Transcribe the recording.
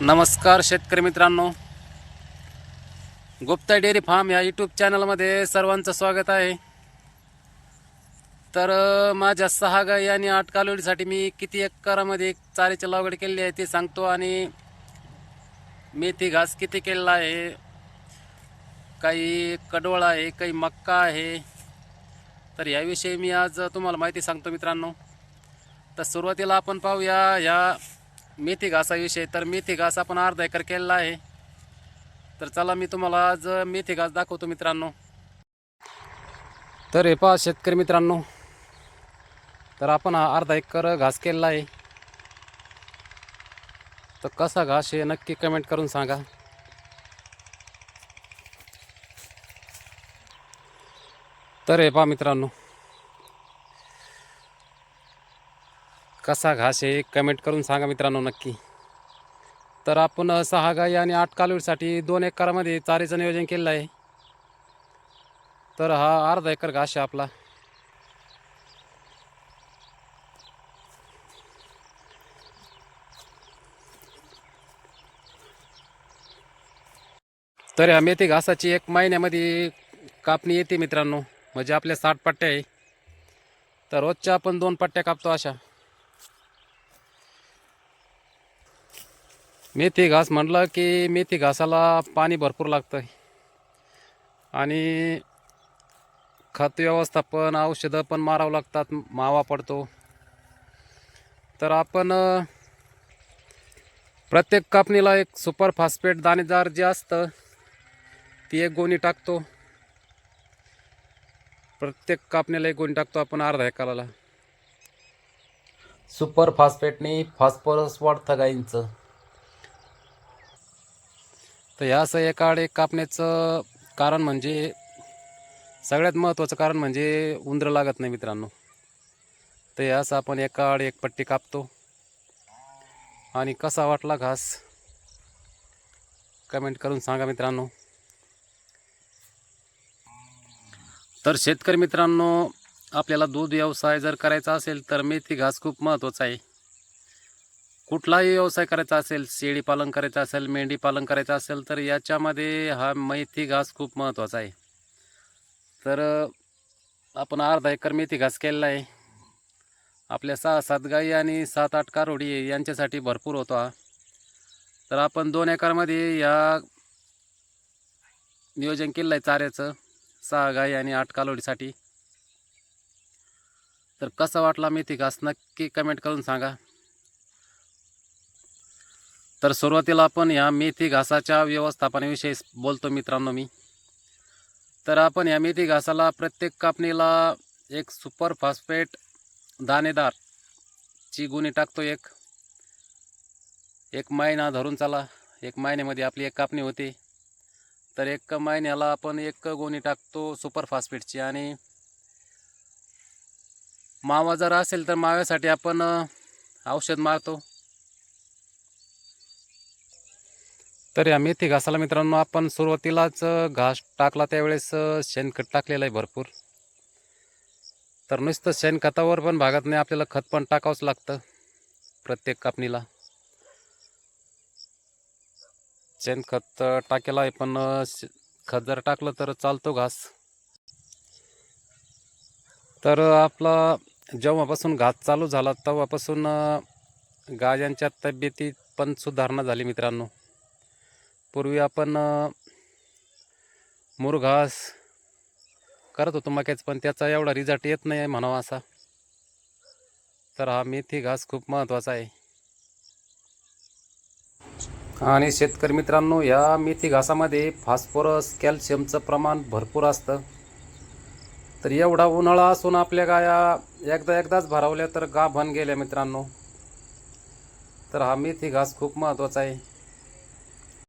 नमस्कार शेतकरी मित्रांनो. गुप्ता डेअरी फार्म या यूट्यूब चॅनलमध्ये सर्वांचं स्वागत आहे. तर माझ्या सहा गाई आणि आठ कालोडीसाठी मी किती एकरामध्ये चाऱ्याची लागवड केली आहे ते सांगतो आणि मेथी घास किती केलेला आहे काही कडवळ आहे काही मक्का आहे. तर याविषयी मी आज तुम्हाला माहिती सांगतो मित्रांनो. तर सुरुवातीला आपण पाहूया ह्या मेथी घासाविषयी तर मेथी घास आपण अर्धा एकर केलेला आहे. तर चला मी तुम्हाला आज मेथी घास दाखवतो मित्रांनो. तर हे पहा शेतकरी मित्रांनो तर आपण हा अर्धा एकर घास केलेला आहे. तर कसा घास हे नक्की कमेंट करून सांगा. तर हे पहा मित्रांनो कसा घास आहे कमेंट करून सांगा मित्रांनो नक्की. तर आपण सहा गाई आणि आठ कालवीसाठी दोन एकरामध्ये चारीचं नियोजन केलेलं आहे. तर हा अर्धा एकर घास आहे आपला. तर ह्या मेथी घासाची एक महिन्यामध्ये कापणी येते मित्रांनो. म्हणजे आपल्या साठ पट्ट्या आहे. तर रोजच्या आपण दोन पट्ट्या कापतो अशा. मेथी घास म्हटलं की मेथी घासाला पाणी भरपूर लागतं आणि खत व्यवस्थापन औषधं पण मारावं लागतात मावा पडतो. तर आपण प्रत्येक कापणीला एक सुपर फॉस्फेट दाणेदार जे असतं ती एक गोणी टाकतो. प्रत्येक कापणीला एक गोणी टाकतो आपण अर्धा एकराला सुपर फॉस्फेटने फॉस्फरस वाढतं गाईंचं तर ह्या असं एका आड एक कापण्याचं कारण म्हणजे सगळ्यात महत्त्वाचं कारण म्हणजे उंदरं लागत नाही मित्रांनो. तर ह्यास असं आपण एका आड एक पट्टी कापतो. आणि कसा वाटला घास? कमेंट करून सांगा मित्रांनो. तर शेतकरी मित्रांनो आपल्याला दूध व्यवसाय जर करायचा असेल तर मेथी घास खूप महत्त्वाचा आहे. कुठलाही व्यवसाय करायचा असेल शेळी पालन करायचं असेल मेंढी पालन करायचं असेल तर याच्यामध्ये हा मेथी घास खूप महत्त्वाचा आहे. तर आपण अर्धा एकर मेथी घास केलेला आहे. आपल्या सहा सात गाई आणि सात आठ कारोडी यांच्यासाठी भरपूर होतो हा. तर आपण दोन एकरमध्ये या नियोजन केलं आहे चाऱ्याचं सहा गाई आणि आठ कालोडीसाठी. तर कसा वाटला मेथी घास नक्की कमेंट करून सांगा. तर सुरुवातीला आपण या मेथी घासाच्या व्यवस्थापनाविषयी बोलतो मित्रांनो मी. तर आपण या मेथी घासाला प्रत्येक कापणीला एक सुपर फॉस्फेट दाणेदार ची गुणी टाकतो एक. एक महिना धरून चला. एक महिन्यामध्ये आपली एक कापणी होते. तर एक महिन्याला आपण एक गोणी टाकतो सुपर फॉस्फेटची आणि मावा जर असेल तर माव्यासाठी आपण औषध मारतो. तर या मेथी घासाला मित्रांनो आपण सुरुवातीलाच घास टाकला त्यावेळेस शेणखत टाकलेलं आहे भरपूर. तर नुसतं शेणखतावर पण भागत नाही आपल्याला खत पण टाकावंच लागतं प्रत्येक कापणीला. शेणखत अ, टाकेलं आहे पण खत जर टाकलं तर चालतो घास. तर आपला जेव्हापासून घास चालू झाला तेव्हापासून अ, गायांच्या तब्येतीत पण सुधारणा झाली मित्रांनो. पूर्वी आपण मुरघास करत होतो मक्याच पण त्याचा एवढा रिझल्ट येत नाही म्हणावा असा. तर हा मेथी घास खूप महत्त्वाचा आहे. आणि शेतकरी मित्रांनो या मेथी घासामध्ये फॉस्फरस कॅल्शियमचं प्रमाण भरपूर असतं. तर एवढा उन्हाळा असून आपल्या गाया एकदा एकदाच भरावल्या तर गाभण गेल्या मित्रांनो. तर हा मेथी घास खूप महत्त्वाचा आहे.